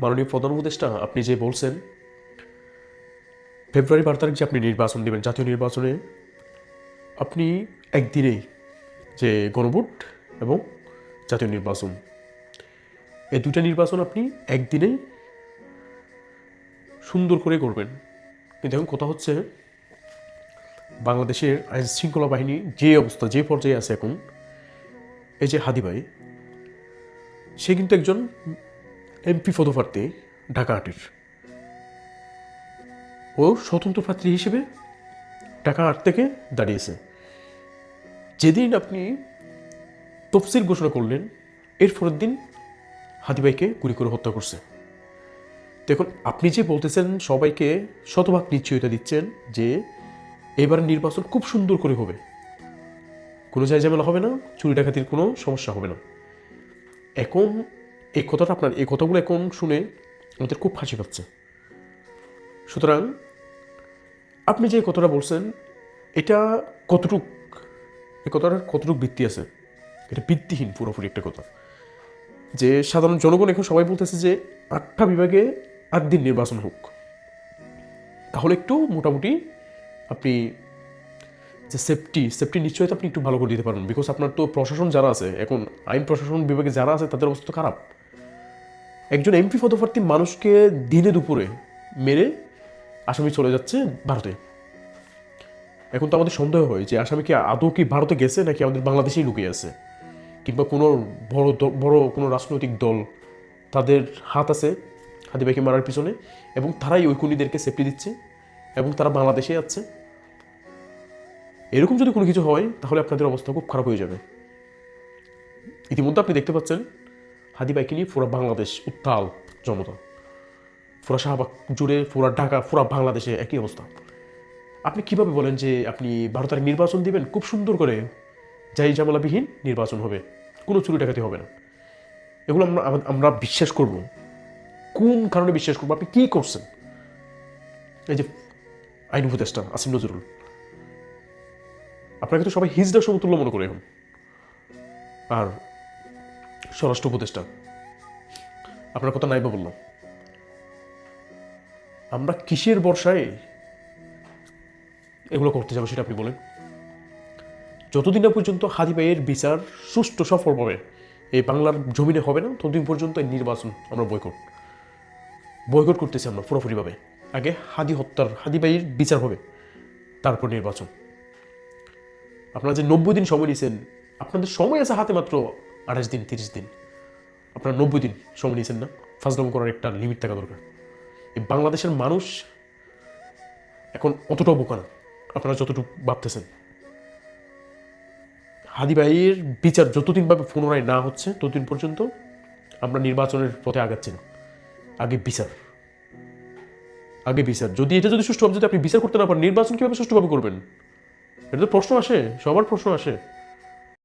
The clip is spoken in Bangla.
মাননীয় প্রধান উপদেষ্টা, আপনি যে বলছেন, ফেব্রুয়ারি বারো তারিখ যে আপনি নির্বাচন দেবেন, জাতীয় নির্বাচনে, আপনি একদিনেই যে গণভোট এবং জাতীয় নির্বাচন, এই দুইটা নির্বাচন আপনি একদিনেই সুন্দর করে করবেন। কিন্তু এখন কথা হচ্ছে, বাংলাদেশের আইন শৃঙ্খলা বাহিনী যে অবস্থা, যে পর্যায়ে আছে এখন, এই যে হাদি ভাই, সে কিন্তু একজন এমপি পদপ্রার্থী, ঢাকা আটের ও স্বতন্ত্র প্রার্থী হিসেবে ঢাকা আট থেকে দাঁড়িয়েছে। যেদিন আপনি তফসিল ঘোষণা করলেন, এর পরের দিন হাদি ভাইকে গুলি করে হত্যা করছে। দেখুন, আপনি যে বলতেছেন, সবাইকে শতভাগ নিশ্চয়তা দিচ্ছেন যে এবার নির্বাচন খুব সুন্দর করে হবে। কোনো জায়গা ঝামেলা হবে না, চুরি ডাকাতির কোনো সমস্যা হবে না। এখন এই কথাটা আপনার, এই কথাগুলো এখন শুনে আমাদের খুব হাসি পাচ্ছে। সুতরাং আপনি যে কথাটা বলছেন, এটা কতটুক, এই কথাটার কতটুক ভিত্তি আছে? এটা ভিত্তিহীন পুরোপুরি একটা কথা। যে সাধারণ জনগণ এখন সবাই বলতেছে যে আটটা বিভাগে আট দিন নির্বাচন হোক। তাহলে একটু মোটামুটি আপনি যে সেফটি সেফটি নিশ্চয়তা আপনি একটু ভালো করে দিতে পারবেন। বিকজ আপনার তো প্রশাসন যারা আছে, এখন আইন প্রশাসন বিভাগে যারা আছে, তাদের অবস্থা তো খারাপ। একজন এমপি পদপ্রার্থী মানুষকে দিনে দুপুরে মেরে আসামি চলে যাচ্ছে ভারতে। এখন তো আমাদের সন্দেহ হয় যে আসামি কি আদৌ কি ভারতে গেছে নাকি আমাদের বাংলাদেশেই লুকিয়ে আছে? কিংবা কোনো বড় বড় কোনো রাজনৈতিক দল তাদের হাত আছে হাদিবাইকে মারার পিছনে, এবং তারাই ওই খুনিদেরকে সেফটি দিচ্ছে, এবং তারা বাংলাদেশে যাচ্ছে এরকম যদি কোনো কিছু হয়, তাহলে আপনাদের অবস্থা খুব খারাপ হয়ে যাবে। ইতিমধ্যে আপনি দেখতে পাচ্ছেন হাদিবাইকে নিয়ে পুরো বাংলাদেশ উত্তাল জনতা। পুরা শাহবাগ জুড়ে, পুরা ঢাকা, পুরা বাংলাদেশে একই অবস্থা। আপনি কীভাবে বলেন যে আপনি বারো তারিখ নির্বাচন দিবেন? খুব সুন্দর করে যাই ঝামেলাবিহীন নির্বাচন হবে। কোনো চুরি ডাকাতি হবে না। এগুলো আমরা আমরা বিশ্বাস করব। কোন কারণে বিশ্বাস করব? আপনি কী করছেন? এই যে আইন উপদেষ্টা আসিম নজরুল। আপনাকে তো সবাই হিজদার সমতুল্য মনে করে এখন। আর স্বরাষ্ট্র উপদেষ্টা। আপনার কথা নাইবা বললাম। আমরা কিসের বর্ষায় এগুলো করতে যাব সেটা আপনি বলেন। যতদিন না পর্যন্ত হাদি ভাইয়ের বিচার সুষ্ঠু সফলভাবে এই বাংলার জমিনে হবে না, ততদিন পর্যন্ত এই নির্বাচন আমরা বয়কট বয়কট করতেছি আমরা পুরোপুরিভাবে। আগে হাদি হত্যার, হাদি ভাইয়ের বিচার হবে, তারপর নির্বাচন। আপনারা যে নব্বই দিন সময় নিয়েছেন, আপনাদের সময় আছে হাতে মাত্র আঠাশ দিন, তিরিশ দিন। আপনারা নব্বই দিন সময় নিয়েছেন না? ফাজলাম করার একটা লিমিট থাকা দরকার। এই বাংলাদেশের মানুষ এখন অতটাও বোকা না। আপনারা যতটুকু ভাবতেছেন। হাদি ভাইয়ের বিচার যতদিন ভাবে পুনরায় না হচ্ছে, ততদিন পর্যন্ত আমরা নির্বাচনের পথে আগাচ্ছি না। আগে বিচার। আগে বিচার। যদি এটা যদি সুষ্ঠুভাবে যদি আপনি বিচার করতে না পারেন, নির্বাচন কীভাবে সুষ্ঠুভাবে করবেন? এটা তো প্রশ্ন আসে, সবার প্রশ্ন আসে।